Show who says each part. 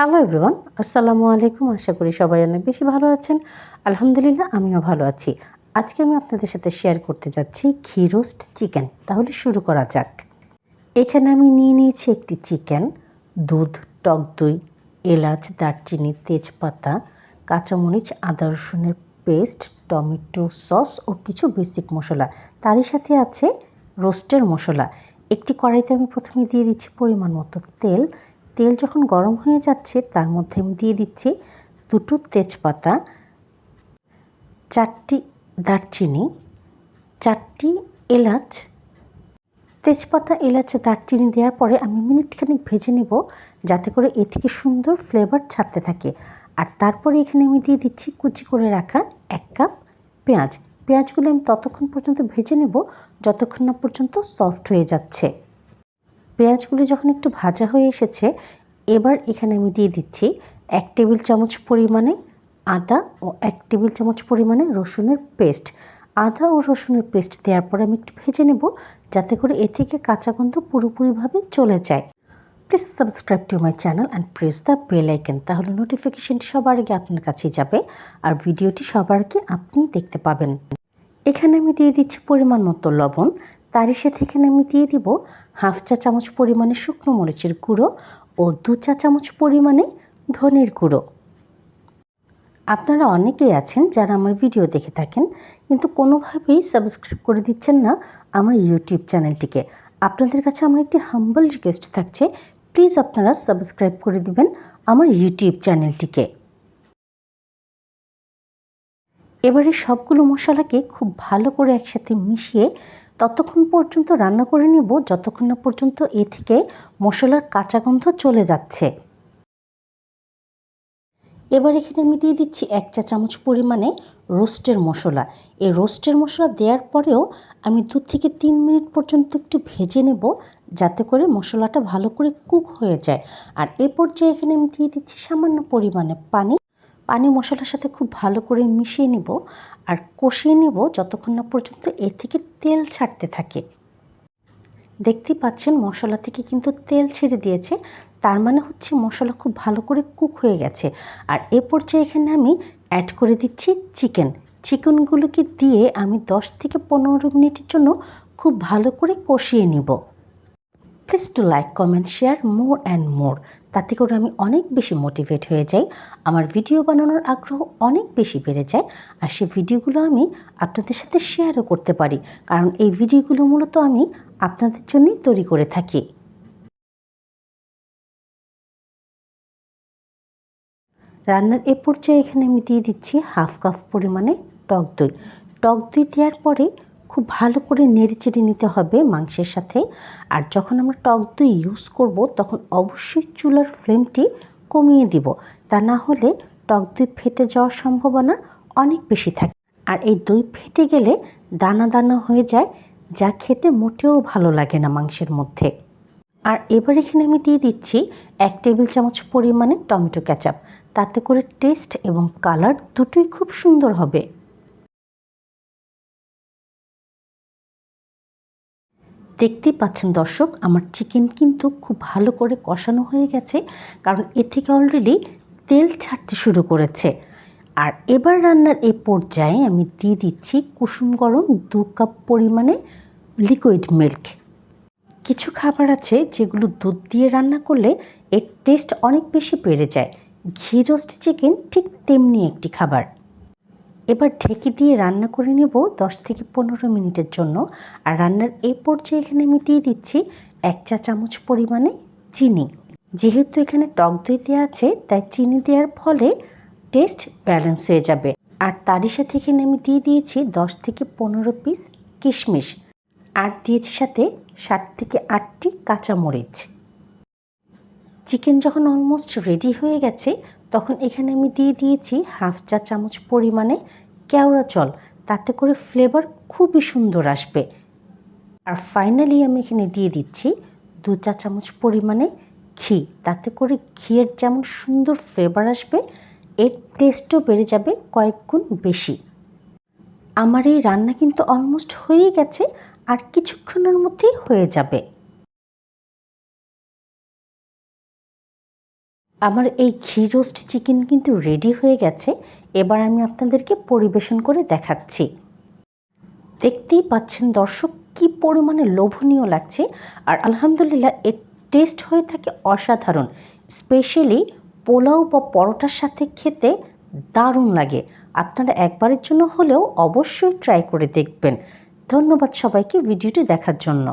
Speaker 1: Hello everyone আসসালামু আলাইকুম আশা করি সবাই অনেক বেশি ভালো আছেন। আলহামদুলিল্লাহ, আমিও ভালো আছি। আজকে আমি আপনাদের সাথে শেয়ার করতে যাচ্ছি ঘি রোস্ট চিকেন তাহলে শুরু করা যাক। এখানে আমি নিয়ে নিয়েছি একটি চিকেন দুধ, টক দই, এলাচ, দারচিনি, তেজপাতা, কাঁচামরিচ, আদা রসুনের পেস্ট টমেটো সস ও কিছু বেসিক মশলা। তারই সাথে আছে রোস্টের মশলা। একটি কড়াইতে আমি প্রথমে দিয়ে দিচ্ছি পরিমাণ মতো তেল। তেল যখন গরম হয়ে যাচ্ছে, তার মধ্যে আমি দিয়ে দিচ্ছি দুটো তেজপাতা, চারটি দারচিনি, চারটি এলাচ। তেজপাতা, এলাচ, দারচিনি দেওয়ার পরে আমি মিনিটখানিক ভেজে নেব যাতে করে এ থেকে সুন্দর ফ্লেভার ছাড়তে থাকে। আর তারপরে এখানে আমি দিয়ে দিচ্ছি কুচি করে রাখা এক কাপ পেঁয়াজ। পেঁয়াজগুলো আমি ততক্ষণ পর্যন্ত ভেজে নেব, যতক্ষণ না পর্যন্ত সফট হয়ে যাচ্ছে। পেঁয়াজগুলো যখন একটু ভাজা হয়ে এসেছে, এবার এখানে আমি দিয়ে দিচ্ছি এক টেবিল চামচ পরিমাণে আদা ও এক টেবিল চামচ পরিমাণে রসুনের পেস্ট। আদা ও রসুনের পেস্ট দেওয়ার পরে আমি একটু ভেজে নেব, যাতে করে এ থেকে কাঁচা গন্ধ পুরোপুরিভাবে চলে যায়। Please subscribe to my channel and press the bell icon, তাহলে নোটিফিকেশনটি সবার আগে আপনার কাছেই যাবে আর ভিডিওটি সবার আগে আপনিই দেখতে পাবেন। এখানে আমি দিয়ে দিচ্ছি পরিমাণ মতো লবণ তারই সাথে এখানে আমি দিয়ে দিব হাফ চা চামচ পরিমাণে শুকনো মরিচের গুঁড়ো ও দু চা চামচ পরিমাণে ধনের গুঁড়ো। আপনারা অনেকেই আছেন যারা আমার ভিডিও দেখে থাকেন, কিন্তু কোনোভাবেই সাবস্ক্রাইব করে দিচ্ছেন না আমার ইউটিউব চ্যানেলটিকে। আপনাদের কাছে আমার একটি হাম্বল রিকোয়েস্ট থাকছে প্লিজ আপনারা সাবস্ক্রাইব করে দিবেন আমার ইউটিউব চ্যানেলটিকে। এবারে সবগুলো মশলাকে খুব ভালো করে একসাথে মিশিয়ে ততক্ষণ পর্যন্ত রান্না করে নেব, যতক্ষণ না পর্যন্ত এ থেকে মশলার কাঁচা গন্ধ চলে যাচ্ছে। এবার এখানে আমি দিয়ে দিচ্ছি এক চা চামচ পরিমাণে রোস্টের মশলা। এই রোস্টের মশলা দেওয়ার পরেও আমি দু থেকে তিন মিনিট পর্যন্ত একটু ভেজে নেব, যাতে করে মশলাটা ভালো করে কুক হয়ে যায়। আর এ পর্যায়ে এখানে আমি দিয়ে দিচ্ছি সামান্য পরিমাণে পানি। পানি মশলার সাথে খুব ভালো করে মিশিয়ে নেব আর কষিয়ে নেব যতক্ষণ না পর্যন্ত এ থেকে তেল ছাড়তে থাকে। দেখতেই পাচ্ছেন মশলা থেকে কিন্তু তেল ছেড়ে দিয়েছে, তার মানে হচ্ছে মশলা খুব ভালো করে কুক হয়ে গেছে। আর এ পর্যায়ে এখানে আমি অ্যাড করে দিচ্ছি চিকেন চিকেনগুলোকে দিয়ে আমি দশ থেকে পনেরো মিনিটের জন্য খুব ভালো করে কষিয়ে নিব। Please to like comment share more and more তাতে করে আমি অনেক বেশি মোটিভেট হয়ে যাই, আমার ভিডিও বানানোর আগ্রহ অনেক বেশি বেড়ে যায়, আর সেই ভিডিওগুলো আমি আপনাদের সাথে শেয়ারও করতে পারি, কারণ এই ভিডিওগুলো মূলত আমি আপনাদের জন্যই তৈরি করে থাকি। রান্নার এ পর্যায়ে এখানে আমি দিয়ে দিচ্ছি হাফ কাপ পরিমাণে টক দই। টক দই দেওয়ার পরে খুব ভালো করে নেড়ে চেড়ে নিতে হবে মাংসের সাথে। আর যখন আমরা টক দই ইউজ করব, তখন অবশ্যই চুলার ফ্লেমটি কমিয়ে দিব। তা না হলে টক দই ফেটে যাওয়ার সম্ভাবনা অনেক বেশি থাকে। আর এই দই ফেটে গেলে দানা দানা হয়ে যায়, যা খেতে মোটেও ভালো লাগে না মাংসের মধ্যে। আর এবার এখানে আমি দিয়ে দিচ্ছি এক টেবিল চামচ পরিমাণে টমেটো ক্যাচাপ তাতে করে টেস্ট এবং কালার দুটোই খুব সুন্দর হবে। দেখতেই পাচ্ছেন দর্শক, আমার চিকেন কিন্তু খুব ভালো করে কষানো হয়ে গেছে, কারণ এ থেকে অলরেডি তেল ছাড়তে শুরু করেছে। আর এবার রান্নার এই পর্যায়ে আমি দিয়ে দিচ্ছি কুসুম গরম দু কাপ পরিমাণে লিকুইড মিল্ক কিছু খাবার আছে যেগুলো দুধ দিয়ে রান্না করলে এর টেস্ট অনেক বেশি বেড়ে যায়। ঘি রোস্ট চিকেন ঠিক তেমনি একটি খাবার। এবার ঢেকে দিয়ে রান্না করে নেব দশ থেকে পনেরো মিনিটের জন্য। আর রান্নার এই পর্যায়ে এখানে আমি দিয়ে দিচ্ছি এক চা চামচ পরিমাণে চিনি। যেহেতু এখানে টক দই দেওয়া আছে, তাই চিনি দেওয়ার ফলে টেস্ট ব্যালেন্স হয়ে যাবে। আর তারই সাথে এখানে আমি দিয়ে দিয়েছি দশ থেকে পনেরো পিস কিশমিশ। আর দিয়েছি সাথে ষাট থেকে আটটি কাঁচামরিচ। চিকেন যখন অলমোস্ট রেডি হয়ে গেছে তখন এখানে আমি দিয়ে দিয়েছি হাফ চা চামচ পরিমাণে কেওড়া জল। তাতে করে ফ্লেভার খুবই সুন্দর আসবে। আর ফাইনালি আমি এখানে দিয়ে দিচ্ছি দু চা চামচ পরিমাণে ঘি। তাতে করে ঘিয়ের যেমন সুন্দর ফ্লেভার আসবে, এর টেস্টও বেড়ে যাবে কয়েক গুণ বেশি। আমার এই রান্না কিন্তু অলমোস্ট হয়েই গেছে, আর কিছুক্ষণের মধ্যেই হয়ে যাবে। আমার এই ঘি রোস্ট চিকেন কিন্তু রেডি হয়ে গেছে। এবার আমি আপনাদেরকে পরিবেশন করে দেখাচ্ছি। দেখতেই পাচ্ছেন দর্শক, কি পরিমাণে লোভনীয় লাগছে। আর আলহামদুলিল্লাহ, এর টেস্ট হয়ে থাকে অসাধারণ। স্পেশালি পোলাও বা পরোটার সাথে খেতে দারুণ লাগে। আপনারা একবারের জন্য হলেও অবশ্যই ট্রাই করে দেখবেন। ধন্যবাদ সবাইকে ভিডিওটি দেখার জন্য।